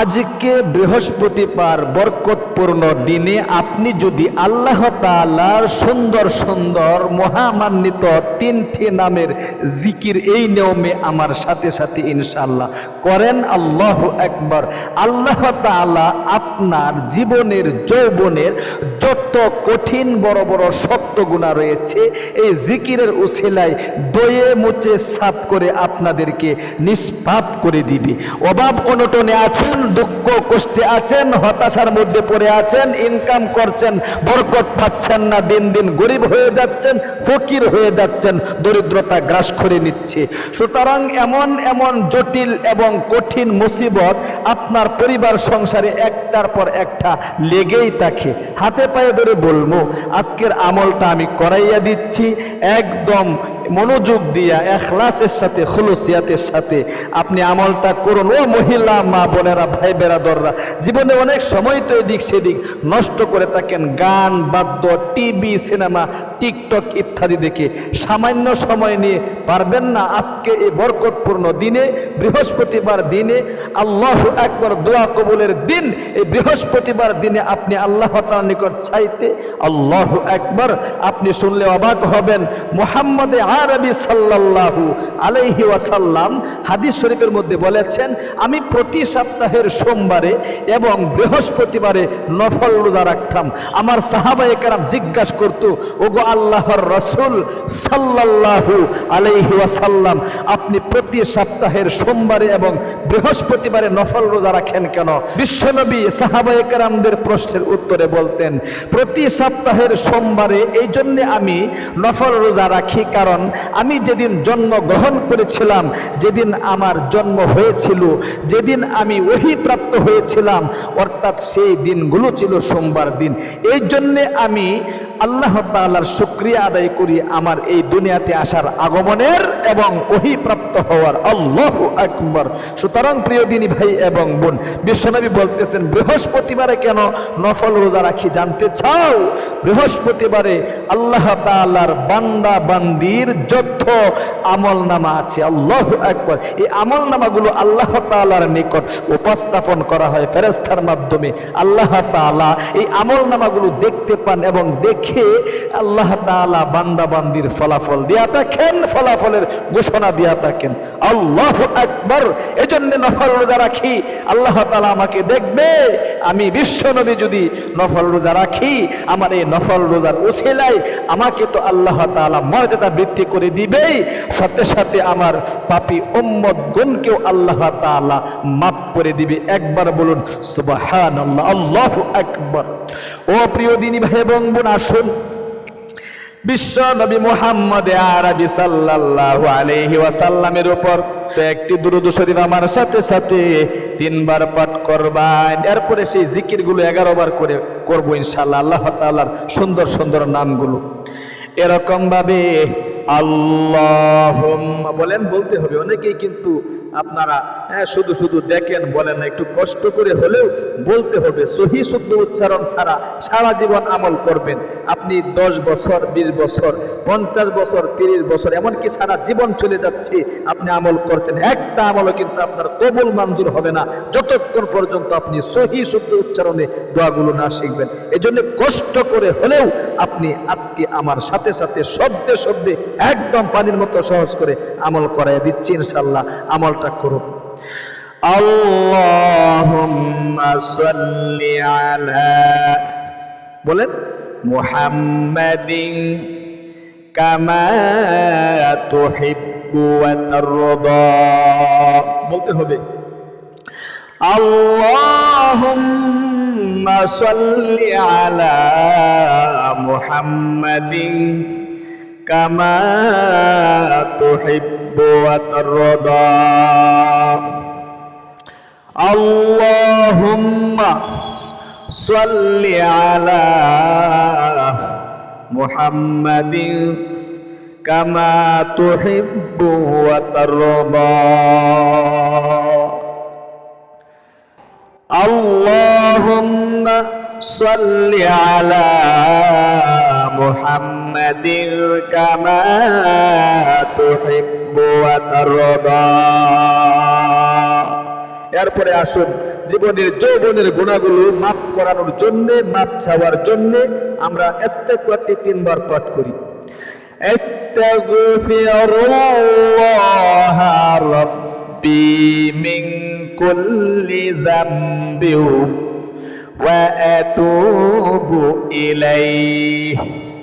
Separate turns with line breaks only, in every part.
আজকে বৃহস্পতিবার বরকতপূর্ণ দিনে আপনি যদি আল্লাহ তাআলার সুন্দর সুন্দর মহামান্বিত তিনটি নামের জিকির এই নিয়মে আমার সাথে সাথে ইনশাল্লাহ করেন, আল্লাহ একবার আল্লাহ তাআলা আপনার জীবনের, যৌবনের যত কঠিন, বড় বড় শক্ত গুণা রয়েছে, এই জিকিরের উসিলায় দয়ে মুচে সাফ করে আপনাদেরকে নিষ্পাপ করে দিবে। অভাব অনটনে আছেন দুঃখ কষ্টে আছেন, হতাশার মধ্যে পড়ে আছেন ইনকাম করছেন, বরকত পাচ্ছেন না, দিন দিন গরিব হয়ে যাচ্ছেন, ফকির হয়ে যাচ্ছেন, দরিদ্রতা গ্রাস করে নিচ্ছে। সুতরাং এমন এমন জটিল এবং কঠিন মুসিবত আপনার পরিবার সংসারে একটার পর একটা লেগেই থাকে। হাতে পায়ে ধরে বলব, আজকের আমলটা আমি করাইয়া দিচ্ছি, একদম মনোযোগ দিয়া, এখলাসের সাথে, খুলুসিয়াতের সাথে আপনি আমলটা করুন। ও মহিলা, মা বোনেরা, ভাই বেরাদররা, জীবনে অনেক সময় তো এদিক সেদিক নষ্ট করে থাকেন। গান, বাদ্য, টিভি, সিনেমা, টিকটক ইত্যাদি দেখে সামান্য সময় নিয়ে পারবেন না আজকে এই বরকতপূর্ণ দিনে, বৃহস্পতিবার দিনে। আল্লাহ একবার দোয়া কবুলের দিন। এই বৃহস্পতিবার দিনে আপনি আল্লাহ তাআলার নিকট চাইতে আল্লাহ একবার আপনি শুনলে অবাক হবেন। মোহাম্মদে আরবি সাল্লাল্লাহু আলাইহি ওয়াসাল্লাম হাদিস শরীফের মধ্যে বলেছেন, আমি প্রতি সপ্তাহের সোমবারে এবং বৃহস্পতিবারে নফল রোজা রাখতাম। আমার সাহাবা কেরাম জিজ্ঞাসা করতো, ওগো আল্লাহর রসুল সাল্লাল্লাহু আলাইহি ওয়াসাল্লাম, আপনি প্রতি সপ্তাহের সোমবারে এবং বৃহস্পতিবারে নফল রোজা রাখেন কেন? বিশ্বনবী সাহাবা একরামদের প্রশ্নের উত্তরে বলতেন, প্রতি সপ্তাহের সোমবারে এই জন্যে আমি নফল রোজা রাখি কারণ আমি যেদিন জন্ম গ্রহণ করেছিলাম, যেদিন আমার জন্ম হয়েছিল, যেদিন আমি প্রাপ্ত হয়েছিলাম, অর্থাৎ সেই দিনগুলো ছিল সোমবার দিন। এই জন্যে আমি আল্লাহ তাআলার শুক্রিয়া আদায় করি আমার এই দুনিয়াতে আসার আগমনের এবং ওহি প্রাপ্ত হওয়ার। আল্লাহ আকবর। সুতরাং প্রিয় দিনী ভাই এবং বোন, বিশ্বনবী বলতেছেন, বৃহস্পতিবারে কেন নফল রোজা রাখি জানতে চাও? বৃহস্পতিবারে আল্লাহ তাআলার বান্দা বান্দির যত আমল নামা আছে। আল্লাহ একবার এই আমল নামাগুলো আল্লাহ তাআলার নিকট উপস্থাপন করা হয় ফেরেস্তার মাধ্যমে। আল্লাহ তাআলা এই আমল নামাগুলো দেখতে পান এবং দেখে আল্লাহ তাআলা বান্দা বান্দির ফলাফল দিয়া থাকেন, ফলাফলের ঘোষণা দিয়া থাকেন। আল্লাহ একবার এজন্য নফল রোজা রাখি। আল্লাহ তাআলা আমাকে দেখবে। আমি বিশ্ব নবী যদি নফল রোজা রাখি, আমার এই নফল রোজার উসিলায় আমাকে তো আল্লাহ তাআলা মর্যাদা বৃদ্ধি করে দিবেই। সাথে সাথে আমার পাপী উম্মত গুণকেও আল্লাহ তাআলা মাফ করে দিবে। একবার বলুন, সুবহানাল্লাহ, আল্লাহু আকবার। ও প্রিয় দিনী ভাই এবং বোন, আসুন। বিশ্ব নবী মোহাম্মদ আরবি সাল্লাল্লাহু আলাইহি ওয়াসাল্লামের উপর তো একটি দুরূদ শরীফ আমার সাথে সাথে তিনবার পাঠ করবেন। এরপরে সেই জিকিরগুলো এগারো বার করে করব ইনশাআল্লাহ, আল্লাহ তাআলার সুন্দর সুন্দর নামগুলো। এরকম ভাবে আল্লাহ বলেন, বলতে হবে। অনেকেই কিন্তু আপনারা হ্যাঁ শুধু শুধু দেখেন, বলেন না, একটু কষ্ট করে হলেও বলতে হবে। সহি শুদ্ধ উচ্চারণ ছাড়া সারা জীবন আমল করবেন। আপনি দশ বছর, বিশ বছর, পঞ্চাশ বছর, তিরিশ বছর, এমনকি সারা জীবন চলে যাচ্ছে, আপনি আমল করছেন। একটা আমলও কিন্তু আপনার কবুল মঞ্জুর হবে না। যতক্ষণ পর্যন্ত আপনি সহি শুদ্ধ উচ্চারণে দোয়াগুলো না শিখবেন। এজন্য কষ্ট করে হলেও আপনি আজকে আমার সাথে সাথে শব্দে শব্দে একদম পানির মতো সহজ করে আমল করাই দিচ্ছি ইনশাল্লাহ আমলটা করুন। বলেন, মুহাম্মাদিন কামা তুহিব্বু ওয়া তারদা। বলতে হবে, আল্লাহুম্মা সাল্লি আলা মুহাম্মাদিন كما تحب وترضى اللهم صل على محمد كما تحب وترضى اللهم صل على محمد كما تحب وترضى এরপরে আসুন জীবনের যৌবনের গুণাগুলো মাফ করানোর জন্য মাপ চাওয়ার জন্য আমরা ইস্তেগফারটি তিনবার পাঠ করি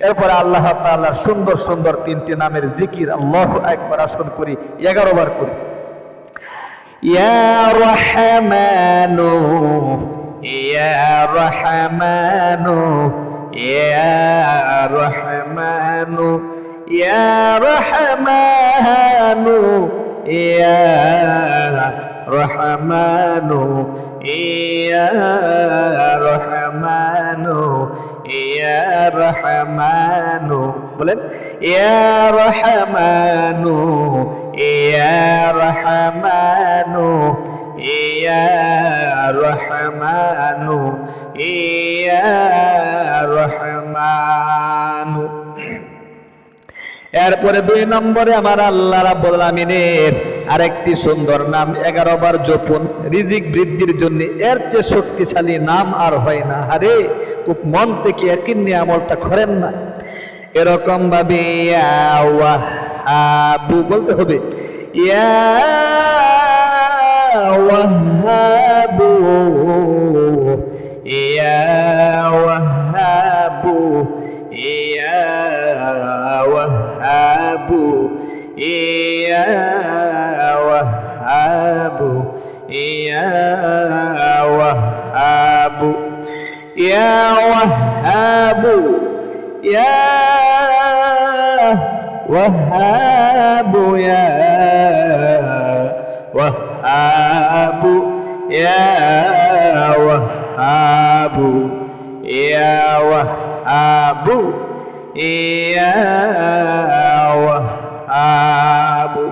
এরপর আল্লাহ তাআলার সুন্দর সুন্দর তিনটি নামের জিকির আল্লাহ একবার আসন করি এগারো বার করি يا رحمن يا رحمن يا رحمن يا رحمن يا رحمن يا رحمن ইয়া রহমানু, বলেন, ইয়া রহমানু ইয়া রহমানু ইয়া রহমানু ইয়া রহমানু। এরপরে দুই নম্বরে আমার আল্লাহ রাব্বুল আমিনের আরেকটি সুন্দর নাম, এগারো বার জপন। রিজিক বৃদ্ধির জন্য এর চেয়ে শক্তিশালী নাম আর হয় না। আরে, খুব মন থেকে একই নিয়ে আমলটা করেন না। এরকম ভাবে ইয়া ওয়াহাবু বলতে হবে। ইয়া ওয়াহাবু ইয়া ওয়াহাবু ইয়া ওয়াহাবু ইয়া ওয়াহাবু ইয়া ওয়াহাবু ইয়া ওয়াহাবু ইয়া ওয়াহাবু ইয়া ওয়াহাবু ইয়া ওয়াহাবু ইয়া ওয়াহাবু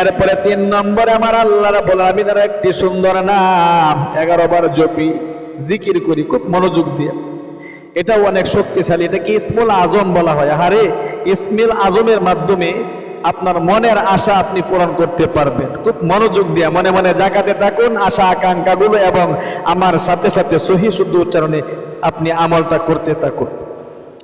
এরপরে তিন নম্বরে আমার আল্লাহ রাব্বুল আলামিনের একটি সুন্দর নাম, এগারো বার জপি, জিকির করি, খুব মনোযোগ দিয়ে। এটাও অনেক শক্তিশালী এটাকে ইসমুল আজম বলা হয়? আরে ইসমিল আজমের মাধ্যমে আপনার মনের আশা আপনি পূরণ করতে পারবেন। খুব মনোযোগ দিয়ে, মনে মনে জায়গাতে থাকুন, আশা, আকাঙ্ক্ষাগুলো এবং আমার সাথে সাথে সহি শুদ্ধ উচ্চারণে আপনি আমলটা করতে থাকুন।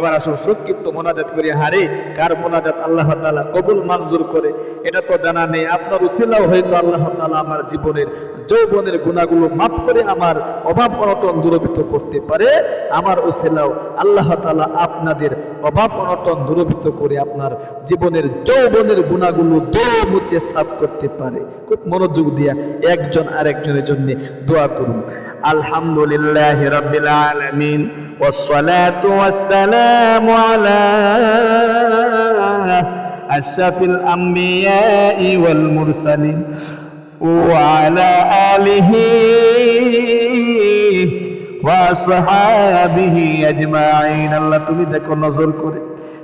এবার আসুন সংক্ষিপ্ত মোনাজাত করি হারে কার মোনাজাত আল্লাহ তাআলা কবুল মঞ্জুর করে এটা তো জানা নেই আপনার উসিলাও হয়তো আল্লাহ তাআলা আমার জীবনের যৌবনের গুণাগুলো মাফ করে আমার অভাব অনটন দূরীভূত করতে পারে আমার উসিলাও আল্লাহ তাআলা আপনাদের অভাব অনটন দূরীভূত করে আপনার জীবনের যৌবনের গুণাগুলো দৌড় মুছে সাফ করতে পারে খুব মনোযোগ দিয়া একজন আরেকজনের জন্য দোয়া করুন আলহামদুলিল্লাহ রাব্বিল আলামিন والصلاة والسلام على أشرف الأنبياء والمرسلين وعلى آله وأصحابه أجمعين الله তুমি দেখো নজর করে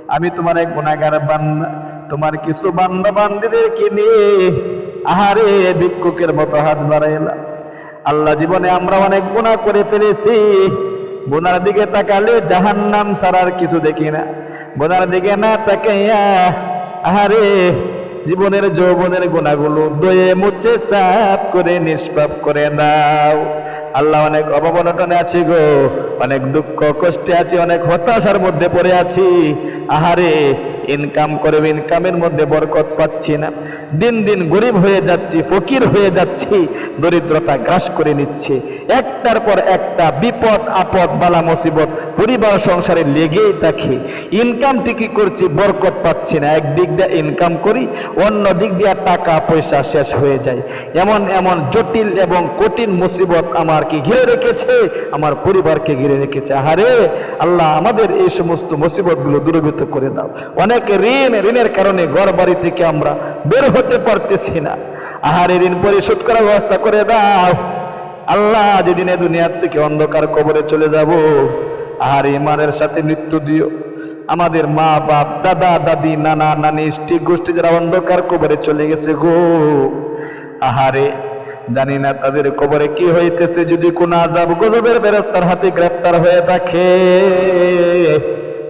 আমি তোমার এক গুণাগার বান্দা তোমার কিছু বান্দা বান্দিদেরকে নিয়ে আহারে ভিক্ষুকের মতো হাত বাড়াইলাম আল্লাহ জীবনে আমরা অনেক গুণা করে ফেলেছি বোনার দিকে তাকালে জাহান্নাম সারার কিছু দেখি না। বোনার দিকে না তাকাইয়া, আহারে, জীবনের যৌবনের গুণাগুলো দয়ে মুছে সাফ করে নিষ্পাপ করে নাও। আল্লাহ অনেক অবনটনে আছি গো, অনেক দুঃখ কষ্টে আছি, অনেক হতাশার মধ্যে পড়ে আছি। আহারে ইনকাম করে ইনকামের মধ্যে বরকত পাচ্ছি না। দিন দিন গরিব হয়ে যাচ্ছি, ফকির হয়ে যাচ্ছি, দরিদ্রতা গ্রাস করে নিচ্ছে। একটার পর একটা বিপদ, আপদ, বালা মুসিবত পরিবার সংসারে লেগেই থাকে। ইনকাম ঠিকই করছি, বরকত পাচ্ছি না। একদিক দিয়ে ইনকাম করি, অন্য দিক দিয়ে টাকা পয়সা শেষ হয়ে যায়। এমন এমন জটিল এবং কঠিন মুসিবত আমার কি ঘিরে রেখেছে? আমার পরিবারকে ঘিরে রেখেছে। আহারে, আল্লাহ আমাদের এই সমস্ত মুসিবতগুলো দূরীভূত করে দাও। অনেক ঋণ, ঋণের কারণে ঘর বাড়ি থেকে আমরা বের হতে পারতেছি না। আহারে ঋণ পরিশোধ করার ব্যবস্থা করে দাও। আল্লাহ যেদিনে দুনিয়ার থেকে অন্ধকার কবরে চলে যাব আর ইমানের সাথে মৃত্যু দিও। আমাদের মা, বাপ, দাদা, দাদি, নানা, নানি স্টিক গোষ্ঠী যারা অন্ধকার কবরে চলে গেছে গো। আহারে, জানি না তাদের কবরে কি হইতেছে, যদি কোন আজাব গজবের বেরস্তার হাতে গ্রেপ্তার হয়ে থাকে।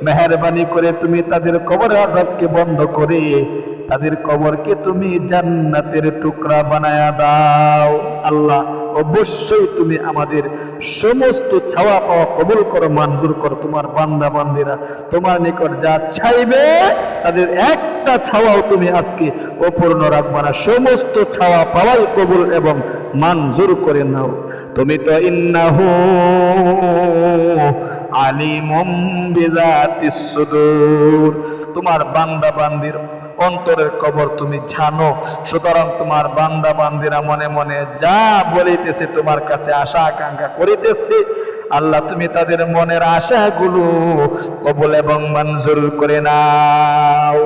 মেহরবানি করে তুমি তাদের কবর আজাবকে বন্ধ করে তাদের কবরকে তুমি জান্নাতের টুকরা বানায়া দাও। আল্লাহ, অবশ্যই তুমি আমাদের সমস্ত ছাওয়া পাওয়া কবুল করো, মঞ্জুর করো। তোমার বান্দা, বান্দিরা তোমার নিকট যা চাইবে, তাদের একটা ছাওয়াও তুমি আজকে অপূর্ণ রাখবা না সমস্ত ছাওয়া পাওয়াই কবুল এবং মঞ্জুর করে নাও। তুমি তো ইন্নাহু আলিমুম বিজাতিস সুদূর। তোমার বান্দা বান্দির অন্তরের কবর তুমি জানো, সুতরাং তোমার বান্দা বান্দিরা মনে মনে যা বলিতেছে তোমার কাছে আশা, আকাঙ্ক্ষা করিতেছে। আল্লাহ, তুমি তাদের মনের আশাগুলো কবল এবং মঞ্জুর করে নাও।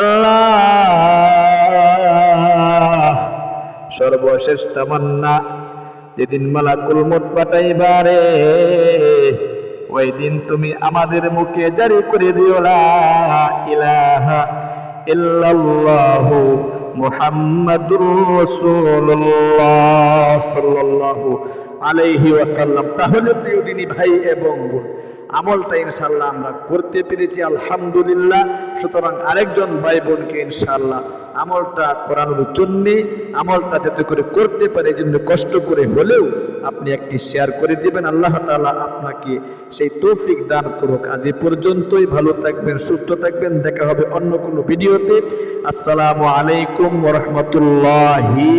আল্লাহ, সর্বশেষ তামান্না যেদিন মালাকুল মত পাঠাইবারে। ওই দিন তুমি আমাদের মুখে জারি করে দিও ইলাহা ইল্লাল্লাহু মুহাম্মাদুর রাসূলুল্লাহ সাল্লাল্লাহু আলাইহি ওয়াসাল্লাম। তাহলে প্রিয় দিনী ভাই এবং বোন, আমলটা ইনশাল্লাহ আমরা করতে পেরেছি, আলহামদুলিল্লাহ। সুতরাং আরেকজন ভাই বোনকে ইনশাল্লাহ আমলটা করানোর জন্যে, আমলটা যাতে করে করতে পারে, এই জন্য কষ্ট করে হলেও আপনি একটি শেয়ার করে দিবেন। আল্লাহ তাআলা আপনাকে সেই তৌফিক দান করুক। আজ এ পর্যন্তই, ভালো থাকবেন, সুস্থ থাকবেন। দেখা হবে অন্য কোনো ভিডিওতে। আসসালামু আলাইকুম রাহমাতুল্লাহি